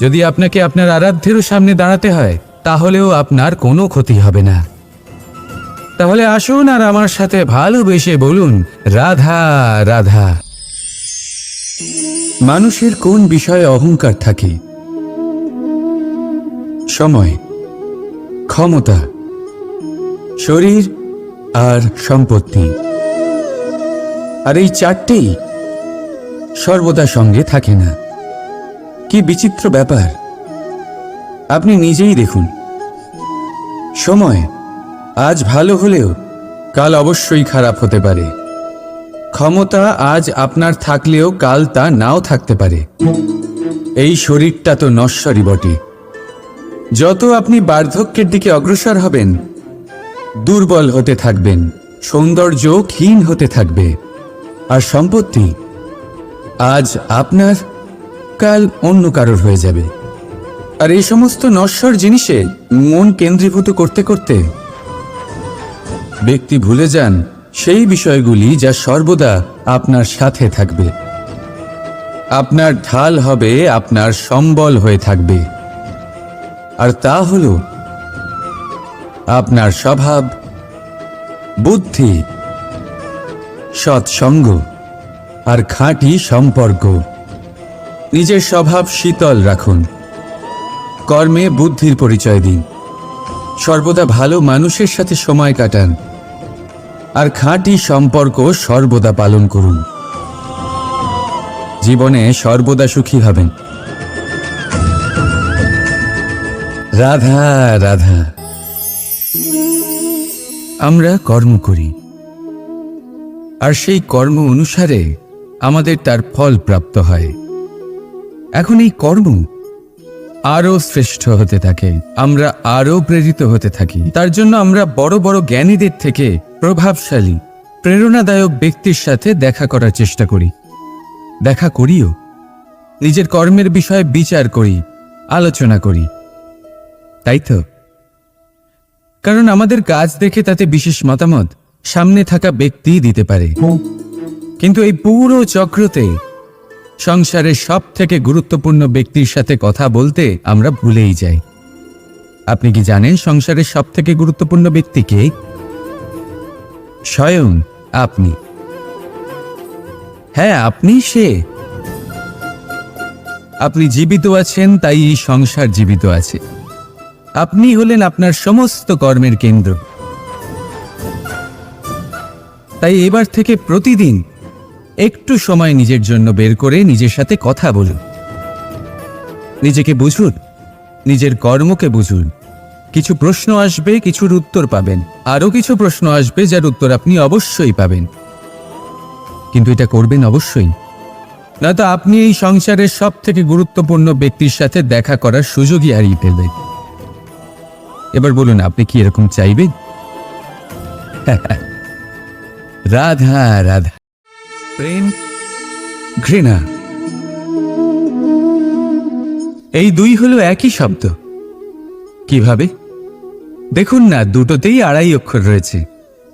যদি আপনাকে আপনার আরাধ্যেরও সামনে দাঁড়াতে হয়, তাহলেও আপনার কোনো ক্ষতি হবে না। তাহলে আসুন আর আমার সাথে ভালোবেসে বলুন, রাধা রাধা। মানুষের কোন বিষয়ে অহংকার থাকে? সময়, ক্ষমতা, শরীর আর সম্পত্তি। আর এই চারটেই সর্বদা সঙ্গে থাকে না। কি বিচিত্র ব্যাপার। আপনি নিজেই দেখুন। সময়, আজ ভালো হলেও কাল অবশ্যই খারাপ হতে পারে। ক্ষমতা আজ আপনার থাকলেও কাল তা নাও থাকতে পারে। এই শরীরটা তো নশ্বরই বটে। যত আপনি বার্ধক্যের দিকে অগ্রসর হবেন, দুর্বল হতে থাকবেন সৌন্দর্য ক্ষীণ হতে থাকবে। আর সম্পত্তি, আজ আপনার কাল অন্য কারোর হয়ে যাবে। আর এই সমস্ত নশ্বর জিনিসে মন কেন্দ্রীভূত করতে করতে ব্যক্তি ভুলে যান সেই বিষয়গুলি যা সর্বদা আপনার সাথে থাকবে। আপনার ঢাল হবে, আপনার সম্বল হয়ে থাকবে। আর তা হল আপনার স্বভাব, বুদ্ধি, সৎসঙ্গ আর খাঁটি সম্পর্ক। নিজের স্বভাব শীতল রাখুন। কর্মে বুদ্ধির পরিচয় দিন। সর্বদা ভালো মানুষের সাথে সময় কাটান। আর খাঁটি সম্পর্ক সর্বদা পালন করুন। জীবনে সর্বদা সুখী হবেন। রাধা রাধা। আমরা কর্ম করি। আর সেই কর্ম অনুসারে আমাদের তার ফল প্রাপ্ত হয়। এখন এই কর্ম আরও শ্রেষ্ঠ হতে থাকে। আমরা আরও প্রেরিত হতে থাকি। তার জন্য আমরা বড় বড় জ্ঞানীদের থেকে প্রভাবশালী, প্রেরণাদায়ক ব্যক্তির সাথে দেখা করার চেষ্টা করি। দেখা করিও। নিজের কর্মের বিষয়ে বিচার করি, আলোচনা করি। তাই তো? কারণ আমাদের কাজ দেখে তাতে বিশেষ মতামত সামনে থাকা ব্যক্তি দিতে পারে। কিন্তু এই পুরো চক্রতে সংসারের সব থেকে গুরুত্বপূর্ণ ব্যক্তির সাথে কথা বলতে আমরা ভুলেই যাই। আপনি কি জানেন সংসারের সব থেকে গুরুত্বপূর্ণ ব্যক্তি কে? স্বয়ং আপনি। হ্যাঁ আপনি সে। আপনি জীবিত আছেন, তাই এই সংসার জীবিত আছে। আপনি হলেন আপনার সমস্ত কর্মের কেন্দ্র। তাই এবার থেকে প্রতিদিন একটু সময় নিজের জন্য বের করে নিজের সাথে কথা বলুন। নিজেকে বুঝুন, নিজের কর্মকে বুঝুন। কিছু প্রশ্ন আসবে, কিছুর উত্তর পাবেন। আরও কিছু প্রশ্ন আসবে যার উত্তর আপনি অবশ্যই পাবেন। কিন্তু এটা করবেন অবশ্যই। নয়তো আপনি এই সংসারের সব থেকে গুরুত্বপূর্ণ ব্যক্তির সাথে দেখা করার সুযোগই হারিয়ে ফেলবেন এবার বলুন, আপনি কি এরকম চাইবেন? রাধা রাধা। প্রেম, ঘৃণা। এই দুই হলো একই শব্দ। কীভাবে? দেখুন না, দুটোতেই আড়াই অক্ষর রয়েছে।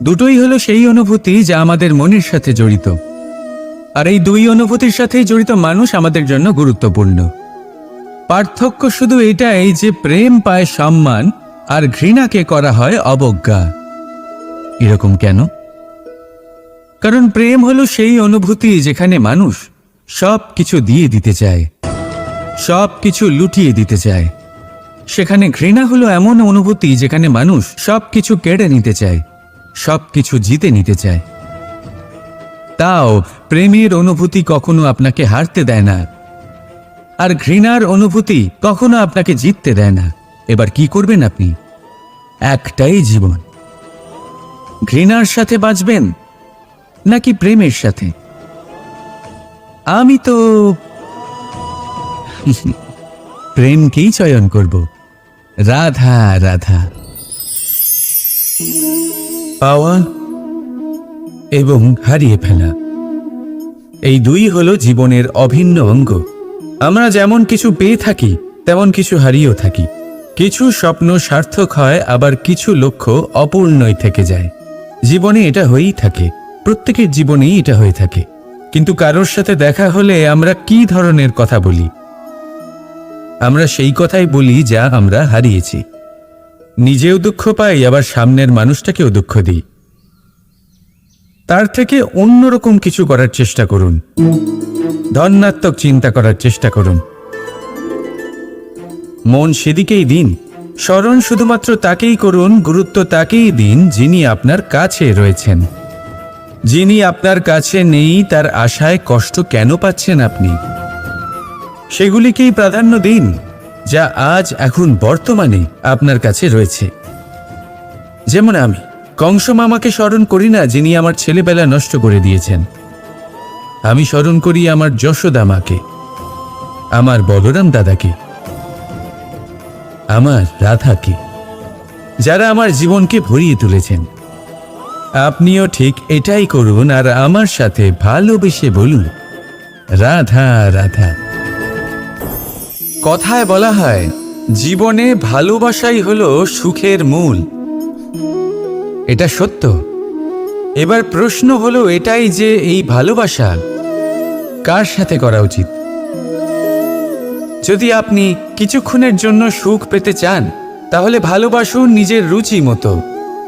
দুটোই হলো সেই অনুভূতি যা আমাদের মনের সাথে জড়িত। আর এই দুই অনুভূতির সাথেই জড়িত মানুষ আমাদের জন্য গুরুত্বপূর্ণ। পার্থক্য শুধু এটাই যে প্রেম পায় সম্মান, আর ঘৃণাকে করা হয় অবজ্ঞা। এরকম কেন? কারণ প্রেম হলো সেই অনুভূতি যেখানে মানুষ সব কিছু দিয়ে দিতে চায় সব কিছু লুটিয়ে দিতে চায়। সেখানে ঘৃণা হলো এমন অনুভূতি যেখানে মানুষ সব কিছু কেড়ে নিতে চায় সব কিছু জিতে নিতে চায়। তাও প্রেমের অনুভূতি কখনো আপনাকে হারতে দেয় না, আর ঘৃণার অনুভূতি কখনো আপনাকে জিততে দেয় না। এবার কি করবেন আপনি? একটাই জীবন। ঘৃণার সাথে বাঁচবেন নাকি প্রেমের সাথে? আমি তো প্রেমকেই চয়ন করব। রাধা রাধা। পাওয়া এবং হারিয়ে ফেলা। এই দুই হলো জীবনের অভিন্ন অঙ্গ। আমরা যেমন কিছু পেয়ে থাকি, তেমন কিছু হারিয়েও থাকি। কিছু স্বপ্ন সার্থক হয়, আবার কিছু লক্ষ্য অপূর্ণই থেকে যায়। জীবনে এটা হয়েই থাকে। প্রত্যেকের জীবনেই এটা হয়ে থাকে। কিন্তু কারোর সাথে দেখা হলে আমরা কি ধরনের কথা বলি? আমরা সেই কথাই বলি যা আমরা হারিয়েছি। নিজেও দুঃখ পাই, আবার সামনের মানুষটাকেও দুঃখ দিই। তার থেকে অন্যরকম কিছু করার চেষ্টা করুন। ধন্যাত্মক চিন্তা করার চেষ্টা করুন। মন সেদিকেই দিন। স্মরণ শুধুমাত্র তাকেই করুন, গুরুত্ব তাকেই দিন যিনি আপনার কাছে রয়েছেন। যিনি আপনার কাছে নেই, তার আশায় কষ্ট কেন পাচ্ছেন আপনি? সেগুলিকেই প্রাধান্য দিন, যা আজ এখন বর্তমানে আপনার কাছে রয়েছে। যেমন আমি, কংস মামাকে স্মরণ করি না, যিনি আমার ছেলেবেলা নষ্ট করে দিয়েছেন। আমি স্মরণ করি আমার যশোদা মাকে, আমার বলরাম দাদাকে, আমার রাধাকে, যারা আমার জীবনকে ভরিয়ে তুলেছেন। আপনিও ঠিক এটাই করুন আর আমার সাথে ভালোবেসে বলুন। রাধা রাধা। কথায় বলা হয়, জীবনে ভালোবাসাই হলো সুখের মূল। এটা সত্য। এবার প্রশ্ন হলো এটাই যে এই ভালোবাসা কার সাথে করা উচিত? যদি আপনি কিছুক্ষণের জন্য সুখ পেতে চান, তাহলে ভালোবাসুন নিজের রুচি মতো।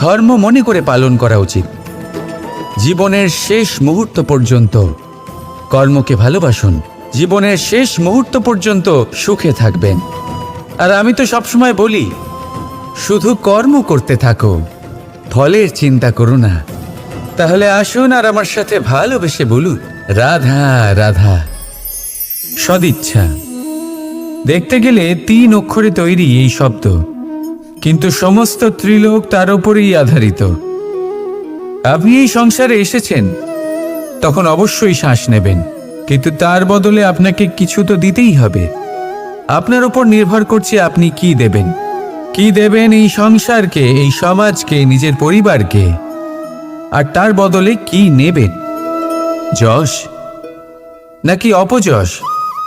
ধর্ম মনে করে পালন করা উচিত। জীবনের শেষ মুহূর্ত পর্যন্ত কর্মকে ভালোবাসুন। জীবনের শেষ মুহূর্ত পর্যন্ত সুখে থাকবেন। আর আমি তো সবসময় বলি, শুধু কর্ম করতে থাকো, ফলের চিন্তা করো না। তাহলে আসুন আর আমার সাথে ভালোবেসে বলুন, রাধা রাধা, সদিচ্ছা। দেখতে গেলে তিন অক্ষরে তৈরি এই শব্দ। কিন্তু সমস্ত ত্রিলোক তার উপরেই আধারিত। আপনি এই সংসারে এসেছেন, তখন অবশ্যই শ্বাস নেবেন, কিন্তু তার বদলে আপনাকে কিছু তো দিতেই হবে। আপনার উপর নির্ভর করছে আপনি কি দেবেন। কি দেবেন এই সংসারকে, এই সমাজকে, নিজের পরিবারকে? আর তার বদলে কি নেবেন? যশ? নাকি অপযশ?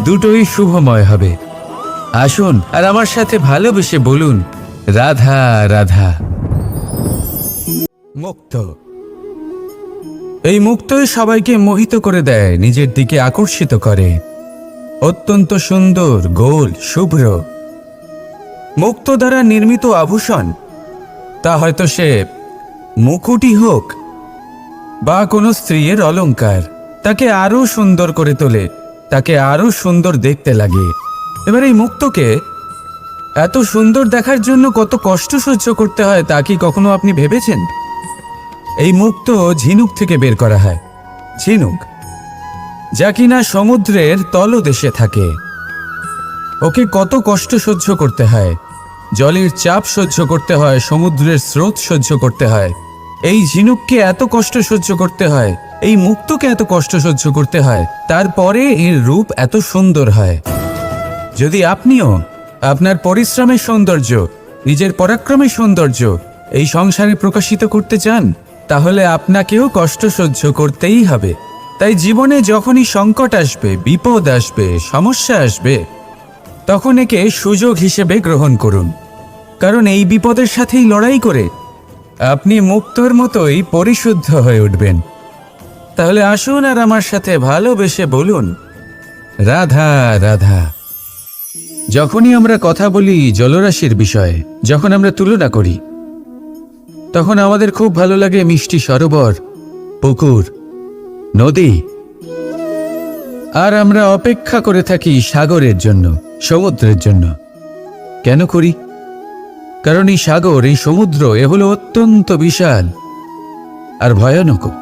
দুটোই শুভময় হবে। আসুন, আর আমার সাথে ভালোবেসে বলুন, রাধা রাধা। মুক্ত। এই মুক্তই সবাইকে মোহিত করে দেয়, নিজের দিকে আকর্ষিত করে। অত্যন্ত সুন্দর, গোল, শুভ্র। মুক্ত দ্বারা নির্মিত আভূষণ। তা হয়তো সে মুকুটি হোক, বা কোনো স্ত্রীর অলঙ্কার তাকে আরও সুন্দর করে তোলে। তাকে আরও সুন্দর দেখতে লাগে। এবার এই মুক্তকে এত সুন্দর দেখার জন্য কত কষ্ট সহ্য করতে হয় তা কি কখনো আপনি ভেবেছেন? এই মুক্ত ঝিনুক থেকে বের করা হয়। ঝিনুক, যা কিনা সমুদ্রের তলদেশে থাকে। ওকে কত কষ্ট সহ্য করতে হয়। জলের চাপ সহ্য করতে হয়, সমুদ্রের স্রোত সহ্য করতে হয়। এই ঝিনুককে এত কষ্ট সহ্য করতে হয় এই মুক্তকে এত কষ্ট সহ্য করতে হয়, তারপরে এর রূপ এত সুন্দর হয়। যদি আপনিও আপনার পরিশ্রমের সৌন্দর্য, নিজের পরাক্রমের সৌন্দর্য এই সংসারে প্রকাশিত করতে চান, তাহলে আপনাকেও কষ্ট সহ্য করতেই হবে। তাই জীবনে যখনই সংকট আসবে, বিপদ আসবে, সমস্যা আসবে, তখন একে সুযোগ হিসেবে গ্রহণ করুন। কারণ এই বিপদের সাথেই লড়াই করে আপনি মুক্তর মতোই পরিশুদ্ধ হয়ে উঠবেন। তাহলে আসুন আর আমার সাথে ভালোবেসে বলুন। রাধা রাধা। যখনই আমরা কথা বলি জলরাশির বিষয়ে, যখন আমরা তুলনা করি, তখন আমাদের খুব ভালো লাগে মিষ্টি সরোবর, পুকুর, নদী। আর আমরা অপেক্ষা করে থাকি সাগরের জন্য, সমুদ্রের জন্য। কেন করি? কারণ এই সাগর, এই সমুদ্র, এ হলো অত্যন্ত বিশাল আর ভয়ানক।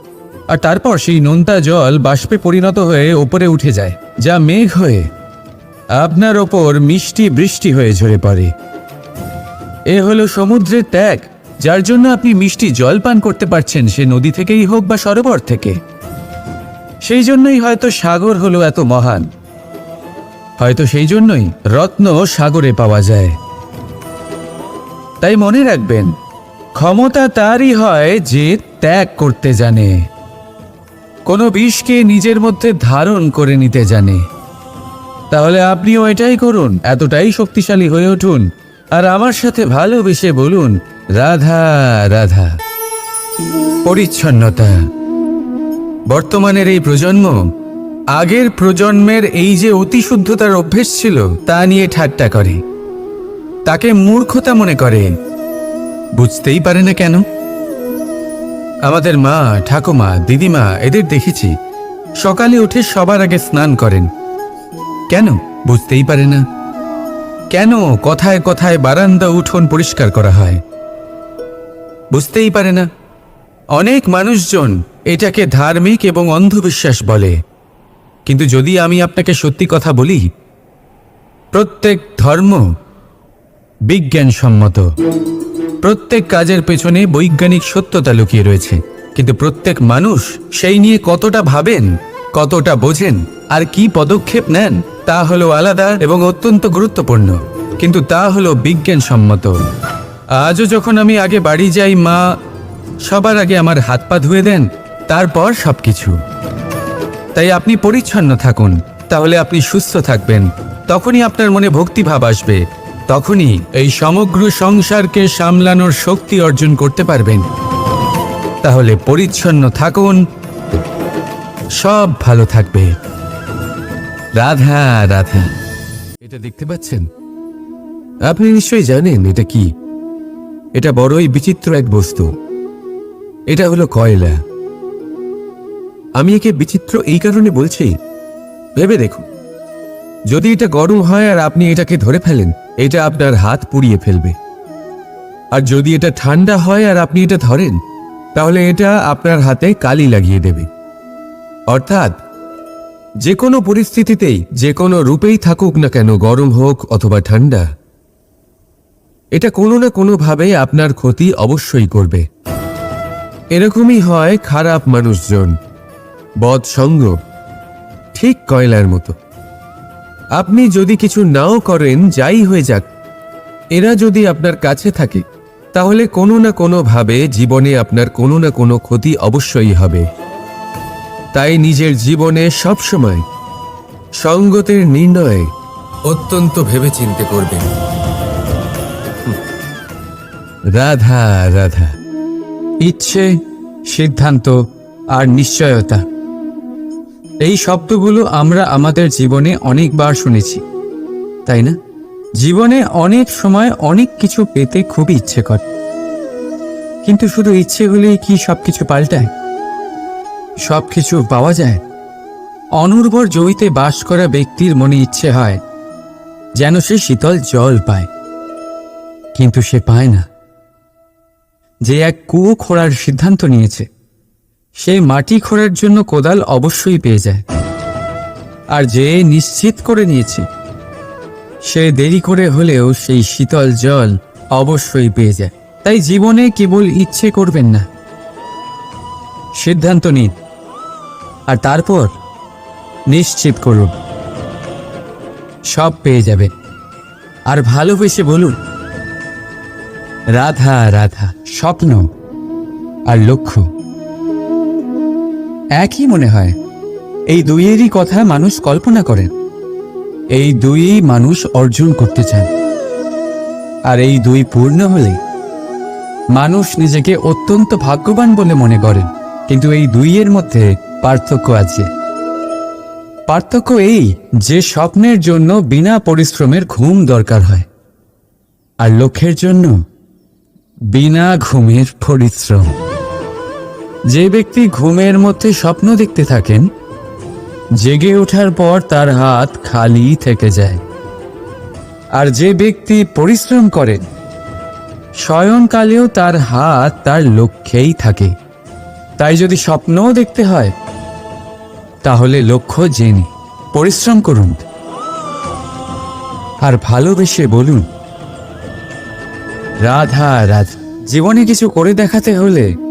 আর তারপর সেই নোনতা জল বাষ্পে পরিণত হয়ে ওপরে উঠে যায়, যা মেঘ হয়ে আপনার ওপর মিষ্টি বৃষ্টি হয়ে ঝরে পড়ে। এ হলো সমুদ্রের ত্যাগ, যার জন্য আপনি মিষ্টি জল পান করতে পারছেন, সে নদী থেকেই হোক বা সরোবর থেকে। সেই জন্যই হয়তো সাগর হলো এত মহান। হয়তো সেই জন্যই রত্ন সাগরে পাওয়া যায়। তাই মনে রাখবেন, ক্ষমতা তারই হয় যে ত্যাগ করতে জানে। কোনো বিষকে নিজের মধ্যে ধারণ করে নিতে জানে। তাহলে আপনিও এটাই করুন, এতটাই শক্তিশালী হয়ে উঠুন। আর আমার সাথে ভালোবেসে বলুন, রাধা রাধা। পরিচ্ছন্নতা। বর্তমানের এই প্রজন্ম, আগের প্রজন্মের এই যে অতিশুদ্ধতার অভ্যেস ছিল, তা নিয়ে ঠাট্টা করে। তাকে মূর্খতা মনে করে। বুঝতেই পারে না কেন? আমাদের মা, ঠাকুমা, দিদিমা এদের দেখেছি। সকালে উঠে সবার আগে স্নান করেন। কেন? বুঝতেই পারে না। কেন কথায় কথায় বারান্দা উঠোন পরিষ্কার করা হয়? বুঝতেই পারে না। অনেক মানুষজন এটাকে ধার্মিক এবং অন্ধবিশ্বাস বলে। কিন্তু যদি আমি আপনাকে সত্যি কথা বলি, প্রত্যেক ধর্ম বিজ্ঞানসম্মত। প্রত্যেক কাজের পেছনে বৈজ্ঞানিক সত্যতা লুকিয়ে রয়েছে। কিন্তু প্রত্যেক মানুষ সেই নিয়ে কতটা ভাবেন, কতটা বোঝেন, আর কি পদক্ষেপ নেন, তা হলো আলাদা এবং অত্যন্ত গুরুত্বপূর্ণ। কিন্তু তা হলো বিজ্ঞানসম্মত। আজও যখন আমি আগে বাড়ি যাই, মা সবার আগে আমার হাত পা ধুয়ে দেন, তারপর সব কিছু তাই আপনি পরিচ্ছন্ন থাকুন, তাহলে আপনি সুস্থ থাকবেন, তখনই আপনার মনে ভক্তিভাব আসবে। তখনই এই সমগ্র সংসারকে সামলানোর শক্তি অর্জন করতে পারবেন। তাহলে পরিচ্ছন্ন থাকুন। সব ভালো থাকবে। রাধা রাধা। এটা দেখতে পাচ্ছেন? আপনি নিশ্চয়ই জানেন এটা কি? এটা বড়ই বিচিত্র এক বস্তু। এটা হলো কয়লা। আমি একে বিচিত্র এই কারণে বলছি। ভেবে দেখুন। যদি এটা গরম হয় আর আপনি এটাকে ধরে ফেলেন, এটা আপনার হাত পুড়িয়ে ফেলবে। আর যদি এটা ঠান্ডা হয় আর আপনি এটা ধরেন, তাহলে এটা আপনার হাতে কালি লাগিয়ে দেবে। অর্থাৎ, যে কোনো পরিস্থিতিতেই, যে কোনো রূপেই থাকুক না কেন, গরম হোক অথবা ঠান্ডা, এটা কোনো না কোনোভাবে আপনার ক্ষতি অবশ্যই করবে। এরকমই হয় খারাপ মানুষজন বদ সঙ্গ ঠিক কয়লার মতো। আপনি যদি কিছু নাও করেন, যাই হয়ে যাক। এরা যদি আপনার কাছে থাকে, তাহলে কোনো না কোনোভাবে জীবনে আপনার কোনো না কোনো ক্ষতি অবশ্যই হবে। তাই নিজের জীবনে সবসময় সঙ্গতের নির্ণয় অত্যন্ত ভেবেচিন্তে করবেন। হুম। রাধা রাধা। ইচ্ছে, সিদ্ধান্ত আর নিশ্চয়তা। এই শব্দগুলো আমরা আমাদের জীবনে অনেকবার শুনেছি, তাই না? জীবনে অনেক সময় অনেক কিছু পেতে খুবই ইচ্ছে করে। কিন্তু শুধু ইচ্ছে হলেই কি সবকিছু পাল্টায়? সব কিছু পাওয়া যায়? অনুর্বর জমিতে বাস করা ব্যক্তির মনে ইচ্ছে হয় যেন সে শীতল জল পায়, কিন্তু সে পায় না। যে এক কুয়ো খোঁড়ার সিদ্ধান্ত নিয়েছে। সে মাটি খোঁড়ার জন্য কোদাল অবশ্যই পেয়ে যায়। আর যে নিশ্চিত করে নিয়েছে, সে দেরি করে হলেও সেই শীতল জল অবশ্যই পেয়ে যায়। তাই জীবনে কেবল ইচ্ছে করবেন না। সিদ্ধান্ত নিন। আর তারপর নিশ্চিত করুন। সব পেয়ে যাবে আর ভালোবেসে বলুন, রাধা রাধা, স্বপ্ন আর লক্ষ্য। একই মনে হয়। এই দুইয়েরই কথা মানুষ কল্পনা করেন এই দুইই মানুষ অর্জন করতে চান আর এই দুই পূর্ণ হলে মানুষ নিজেকে অত্যন্ত ভাগ্যবান বলে মনে করেন কিন্তু এই দুইয়ের মধ্যে পার্থক্য আছে। পার্থক্য এই যে স্বপ্নের জন্য বিনা পরিশ্রমের ঘুম দরকার হয়। আর লক্ষ্যের জন্য বিনা ঘুমের পরিশ্রম। যে ব্যক্তি ঘুমের মধ্যে স্বপ্ন দেখতে থাকেন, জেগে ওঠার পর তার হাত খালি থেকে যায়। আর যে ব্যক্তি পরিশ্রম করেন শয়নকালেও তার হাত তার লক্ষ্যেই থাকে। তাই যদি স্বপ্নও দেখতে হয়, তাহলে লক্ষ্য জেনে পরিশ্রম করুন। আর ভালোবেসে বলুন, রাধা রাধা, জীবনে কিছু করে দেখাতে হলে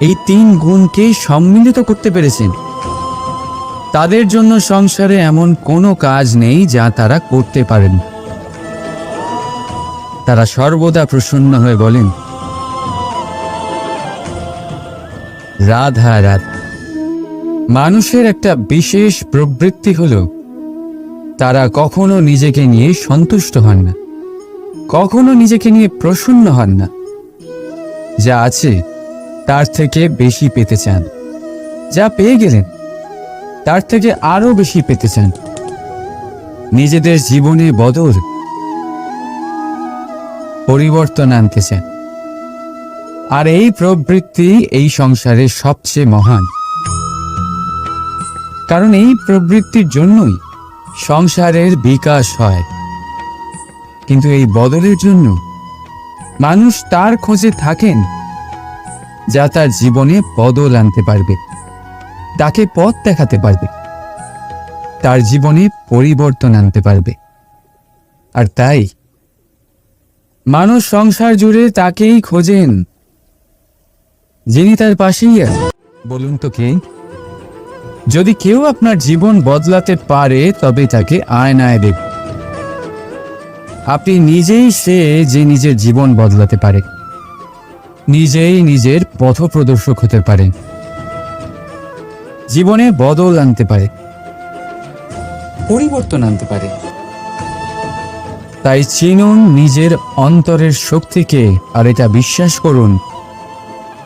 এই তিন গুণকে সম্মিলিত করতে পেরেছেন। তাদের জন্য সংসারে এমন কোনো কাজ নেই যা তারা করতে পারেন। তারা সর্বদা প্রসন্ন হয়ে বলেন, রাধা রাধা। মানুষের একটা বিশেষ প্রবৃত্তি হল, তারা কখনো নিজেকে নিয়ে সন্তুষ্ট হন না, কখনো নিজেকে নিয়ে প্রসন্ন হন না। যা আছে তার থেকে বেশি পেতে চান। যা পেয়ে গেলেন, তার থেকে আরও বেশি পেতে চান। নিজেদের জীবনে বদল পরিবর্তন আনতে চান। আর এই প্রবৃত্তি এই সংসারের সবচেয়ে মহান। কারণ এই প্রবৃত্তির জন্যই সংসারের বিকাশ হয়। কিন্তু এই বদলের জন্য মানুষ তার খোঁজে থাকেন যা তার জীবনে বদল আনতে পারবে। তাকে পথ দেখাতে পারবে। তার জীবনে পরিবর্তন আনতে পারবে। আর তাই মানুষ সংসার জুড়ে তাকেই খোঁজেন। যিনি তার পাশেই আছে বলুন তো কে? যদি কেউ আপনার জীবন বদলাতে পারে, তবে তাকে আয়নায় দেখ আপনি নিজেই সে যে নিজের জীবন বদলাতে পারে। নিজেই নিজের পথপ্রদর্শক হতে পারেন জীবনে বদল আনতে পারে। পরিবর্তন আনতে পারে। তাই চিনুন নিজের অন্তরের শক্তিকে আর এটা বিশ্বাস করুন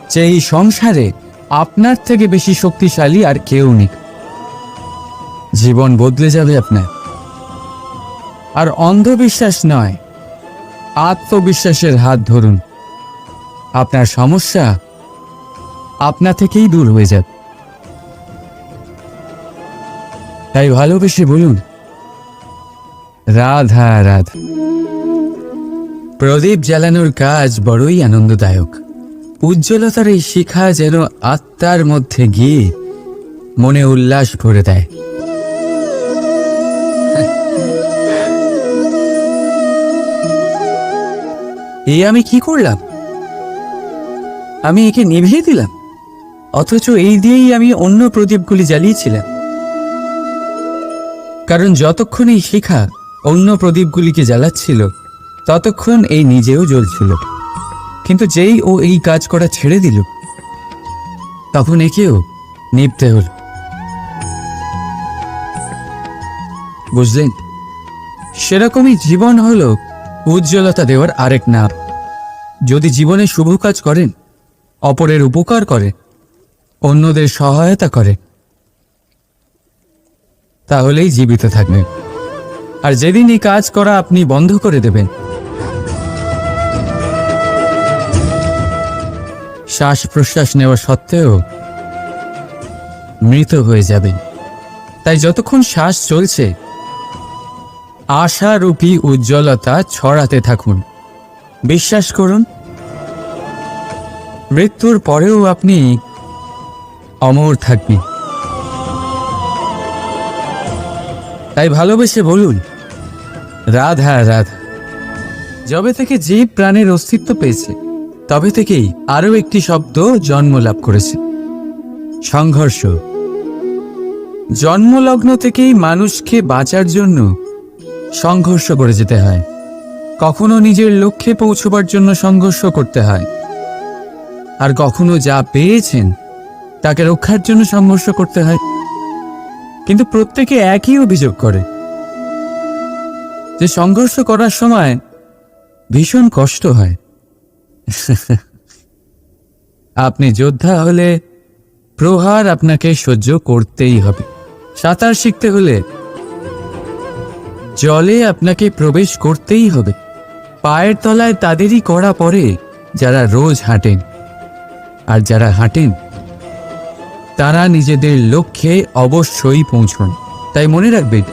যে এই সংসারে আপনার থেকে বেশি শক্তিশালী আর কেউ নেই। জীবন বদলে যাবে আপনার। আর অন্ধবিশ্বাস নয়, আত্মবিশ্বাসের হাত ধরুন। আপনার সমস্যা আপনা থেকেই দূর হয়ে যাবে। তাই ভালোবেসে বলুন, রাধা রাধা। প্রদীপ জ্বালানোর কাজ বড়ই আনন্দদায়ক। উজ্জ্বলতার এই শিখা যেন আত্মার মধ্যে গিয়ে মনে উল্লাস ভরে দেয়। এই আমি কি করলাম? আমি একে নিভিয়ে দিলাম। অথচ এই দিয়েই আমি অন্য প্রদীপগুলি জ্বালিয়েছিলাম। কারণ যতক্ষণ এই শিখা অন্য প্রদীপগুলিকে জ্বালাচ্ছিল, ততক্ষণ এই নিজেও জ্বলছিল। কিন্তু যেই ও এই কাজ করা ছেড়ে দিল, তখন একেও নিপতে হল। বুঝলেন? সেরকমই জীবন হলো উজ্জ্বলতা দেওয়ার আরেক নাম যদি জীবনে শুভ কাজ করেন অপরের উপকার করে, অন্যদের সহায়তা করে। তাহলেই জীবিত থাকবেন। আর যেদিন এই কাজ করা আপনি বন্ধ করে দেবেন। শ্বাস প্রশ্বাস নেওয়া সত্ত্বেও মৃত হয়ে যাবেন। তাই যতক্ষণ শ্বাস চলছে, আশারূপী উজ্জ্বলতা ছড়াতে থাকুন। বিশ্বাস করুন মৃত্যুর পরেও আপনি অমর থাকবেন। তাই ভালোবেসে বলুন, রাধা রাধা। যবে থেকে জীব প্রাণের অস্তিত্ব পেয়েছে, তবে থেকেই আরও একটি শব্দ জন্ম লাভ করেছে। সংঘর্ষ। জন্মলগ্ন থেকেই মানুষকে বাঁচার জন্য সংঘর্ষ করে যেতে হয়। কখনো নিজের লক্ষ্যে পৌঁছবার জন্য সংঘর্ষ করতে হয়। আর কখনো যা পেয়েছেন, তাকে রক্ষার জন্য সংঘর্ষ করতে হয়। কিন্তু প্রত্যেকে একই অভিযোগ করে যে সংঘর্ষ করার সময় ভীষণ কষ্ট হয়। আপনি যোদ্ধা হলে প্রহার আপনাকে সহ্য করতেই হবে। সাঁতার শিখতে হলে জলে আপনাকে প্রবেশ করতেই হবে। পায়ের তলায় তাদেরই করা পড়ে যারা রোজ হাঁটেন আর যারা হাঁটেন, তারা নিজেদের লক্ষ্যে অবশ্যই পৌঁছন। তাই মনে রাখবেন,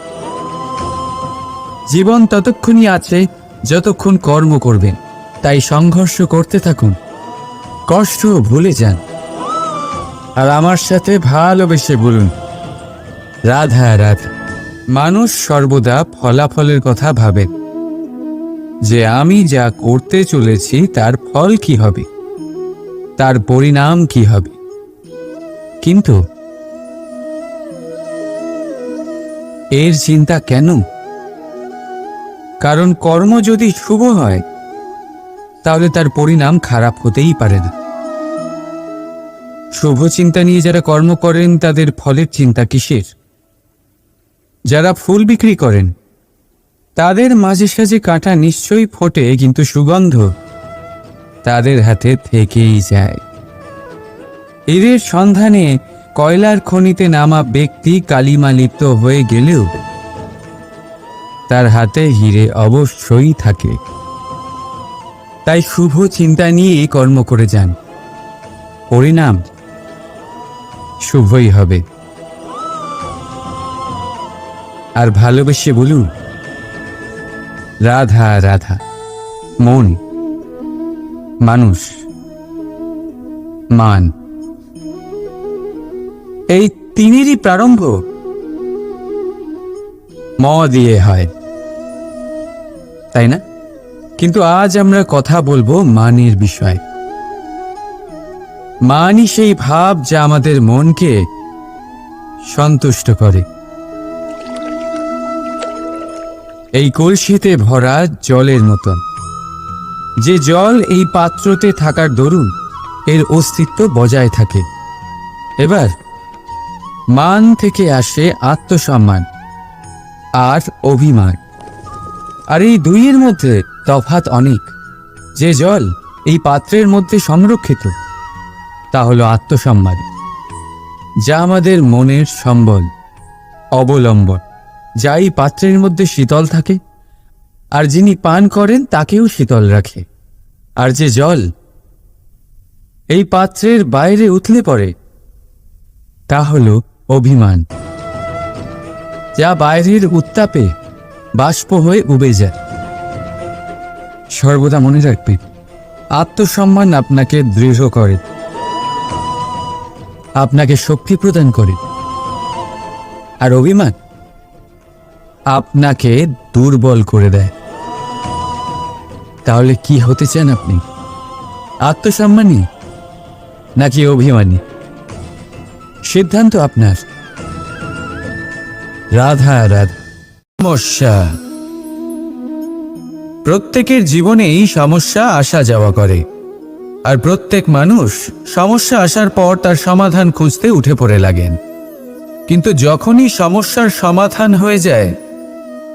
জীবন ততক্ষণই আছে যতক্ষণ কর্ম করবেন। তাই সংঘর্ষ করতে থাকুন, কষ্ট ভুলে যান। আর আমার সাথে ভালোবেসে বলুন, রাধা রাধা, মানুষ সর্বদা ফলাফলের কথা ভাবেন। যে আমি যা করতে চলেছি, তার ফল কি হবে? তার পরিণাম কি হবে? কিন্তু এর চিন্তা কেন? কারণ কর্ম যদি শুভ হয়, তাহলে তার পরিণাম খারাপ হতেই পারে না। শুভ চিন্তা নিয়ে যারা কর্ম করেন, তাদের ফলের চিন্তা কিসের? যারা ফুল বিক্রি করেন, তাদের মাঝে সাঝে কাঁটা নিশ্চয়ই ফোটে, কিন্তু সুগন্ধ তাদের হাতে থেকেই যায়। এদের সন্ধানে কয়লার খনিতে নামা ব্যক্তি কালিমা লিপ্ত হয়ে গেলেও তার হাতে হিরে অবশ্যই থাকে। তাই শুভ চিন্তা নিয়ে কর্ম করে যান। পরিণাম শুভই হবে। আর ভালোবেসে বলুন, রাধা রাধা, মন মানুষ, মান। এই তিনেরই প্রারম্ভ। ম দিয়ে হয়। তাই না? কিন্তু আজ আমরা কথা বলব মানের বিষয়ে। মানই সেই ভাব যা আমাদের মনকে সন্তুষ্ট করে। এই কলসিতে ভরা জলের মতন। যে জল এই পাত্রতে থাকার দরুন, এর অস্তিত্ব বজায় থাকে। এবার, মান থেকে আসে আত্মসম্মান আর অভিমান। আর এই দুইয়ের মধ্যে তফাত অনেক। যে জল এই পাত্রের মধ্যে সংরক্ষিত, তা হলো আত্মসম্মান, যা আমাদের মনের সম্বল অবলম্বন, যা এই পাত্রের মধ্যে শীতল থাকে। আর যিনি পান করেন, তাকেও শীতল রাখে। আর যে জল এই পাত্রের বাইরে উথলে পড়ে, তা হল অভিমান, যা বাইরের উত্তাপে বাষ্প হয়ে উবে যায়। সর্বদা মনে রাখবে, আত্মসম্মান আপনাকে দৃঢ় করে, আপনাকে শক্তি প্রদান করে। আর অভিমান আপনাকে দুর্বল করে দেয়। তাহলে কি হতে চান আপনি? আত্মসম্মানী নাকি অভিমানী? সিদ্ধান্ত আপনার। রাধা রাধা। সমস্যা। প্রত্যেকের জীবনেই সমস্যা আসা যাওয়া করে। আর প্রত্যেক মানুষ সমস্যা আসার পর তার সমাধান খুঁজতে উঠে পড়ে লাগেন। কিন্তু যখনই সমস্যার সমাধান হয়ে যায়